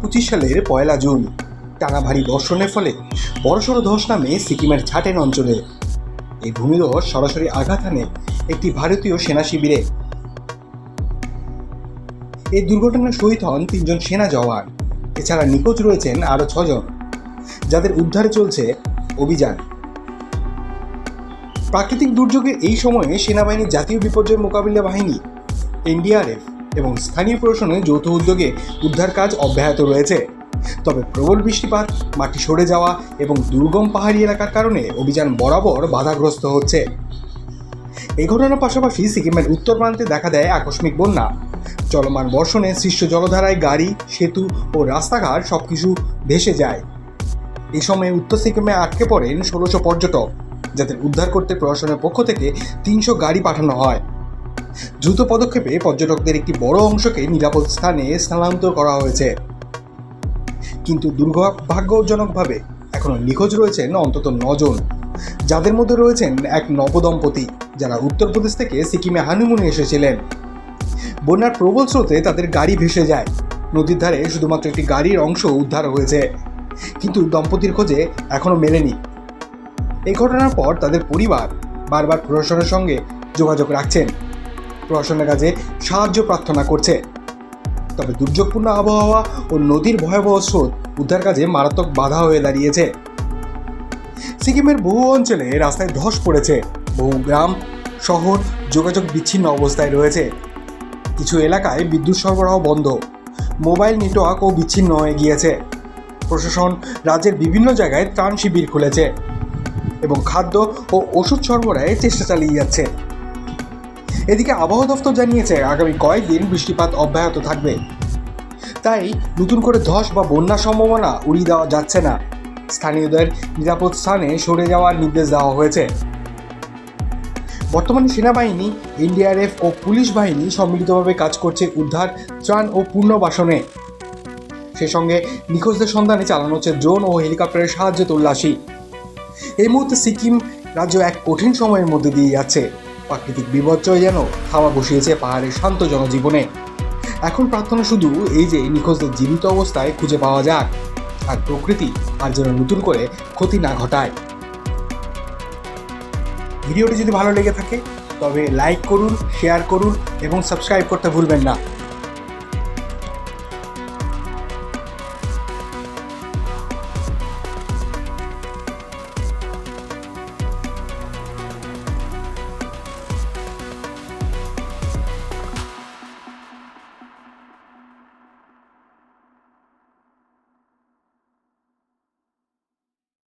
পঁচিশ সালের পয়লা জুন। টানা ভারী বর্ষণের ফলে বড়সড় ধস নামে সিকিমের ছাটেন অঞ্চলে। এই ভূমিধস সরাসরি আঘাত হানে একটি ভারতীয় সেনা শিবিরে। এই দুর্ঘটনায় শহীদ হন তিনজন সেনা জওয়ান। এছাড়া নিখোঁজ রয়েছেন আরও ছজন, যাদের উদ্ধারে চলছে অভিযান। প্রাকৃতিক দুর্যোগের এই সময়ে সেনাবাহিনীর জাতীয় বিপর্যয় মোকাবিলা বাহিনী, এনডিআরএফ এবং স্থানীয় প্রশাসনের যৌথ উদ্যোগে উদ্ধার কাজ অব্যাহত রয়েছে। তবে প্রবল বৃষ্টিপাত, মাটি সরে যাওয়া এবং দুর্গম পাহাড়ি এলাকার কারণে অভিযান বরাবর বাধাগ্রস্ত হচ্ছে। এই ঘটনার পাশাপাশি সিকিমের উত্তর প্রান্তে দেখা দেয় আকস্মিক বন্যা। চলমান বর্ষণে সৃষ্ট জলধারায় গাড়ি, সেতু ও রাস্তাঘাট সবকিছু ভেসে যায়। এই সময়ে উত্তর সিকিমে আটকে পড়েন ষোলোশো পর্যটক, যাদের উদ্ধার করতে প্রশাসনের পক্ষ থেকে তিনশো গাড়ি পাঠানো হয়। দ্রুত পদক্ষেপে পর্যটকদের একটি বড় অংশকে নিরাপদ স্থানে স্থানান্তর করা হয়েছে। কিন্তু দুর্ভাগ্যজনকভাবে এখনও নিখোঁজ রয়েছেন অন্তত নজন। যাদের মধ্যে রয়েছেন এক নবদম্পতি, যারা উত্তরপ্রদেশ থেকে সিকিমে হানিমুনে এসেছিলেন। বন্যার প্রবল স্রোতে তাদের গাড়ি ভেসে যায়। নদীর ধারে শুধুমাত্র একটি গাড়ির অংশ উদ্ধার হয়েছে। কিন্তু দম্পতির খোঁজে এখনও মেলেনি। এই ঘটনার পর তাদের পরিবার বারবার প্রশাসনের সঙ্গে যোগাযোগ রাখছেন। প্রশাসনের কাছে সাহায্য প্রার্থনা করছে। তবে দুর্যোগপূর্ণ আবহাওয়া ও নদীর ভয়াবহ স্রোত উদ্ধার কাজে মারাত্মক বাধা হয়ে দাঁড়িয়েছে। সিকিমের বহু অঞ্চলে রাস্তায় ধস পড়েছে। বহু গ্রাম, শহর যোগাযোগ বিচ্ছিন্ন অবস্থায় রয়েছে। কিছু এলাকায় বিদ্যুৎ সরবরাহ বন্ধ, মোবাইল নেটওয়ার্কও বিচ্ছিন্ন হয়ে গিয়েছে। প্রশাসন রাজ্যের বিভিন্ন জায়গায় ত্রাণ শিবির খুলেছে এবং খাদ্য ও ওষুধ সরবরাহের চেষ্টা চালিয়ে যাচ্ছে। এদিকে আবহাওয়া দফতর জানিয়েছে, আগামী কয়েকদিন বৃষ্টিপাত অব্যাহত থাকবে। তাই নতুন করে ধস বা বন্যার সম্ভাবনা উড়িয়ে দেওয়া যাচ্ছে না। স্থানীয়দের নিরাপদ স্থানে সরে যাওয়ার নির্দেশ দেওয়া হয়েছে। বর্তমানে সেনাবাহিনী, এনডিআরএফ ও পুলিশ বাহিনী সম্মিলিতভাবে কাজ করছে উদ্ধার, ত্রাণ ও পুনর্বাসনে। সে সঙ্গে নিখোঁজদের সন্ধানে চালানো হচ্ছে ড্রোন ও হেলিকপ্টারের সাহায্যে তল্লাশি। এই মুহূর্তে সিকিম রাজ্য এক কঠিন সময়ের মধ্যে দিয়ে যাচ্ছে। প্রাকৃতিক বিপর্যয় যেন হাওয়া বসিয়েছে পাহাড়ের শান্ত জনজীবনে। এখন প্রার্থনা শুধু এই যে নিখোঁজদের জীবিত অবস্থায় খুঁজে পাওয়া যাক, আর প্রকৃতি আর যেন নতুন করে ক্ষতি না ঘটায়। ভিডিওটি যদি ভালো লেগে থাকে, তবে লাইক করুন শেয়ার করুন এবং সাবস্ক্রাইব করতে ভুলবেন না।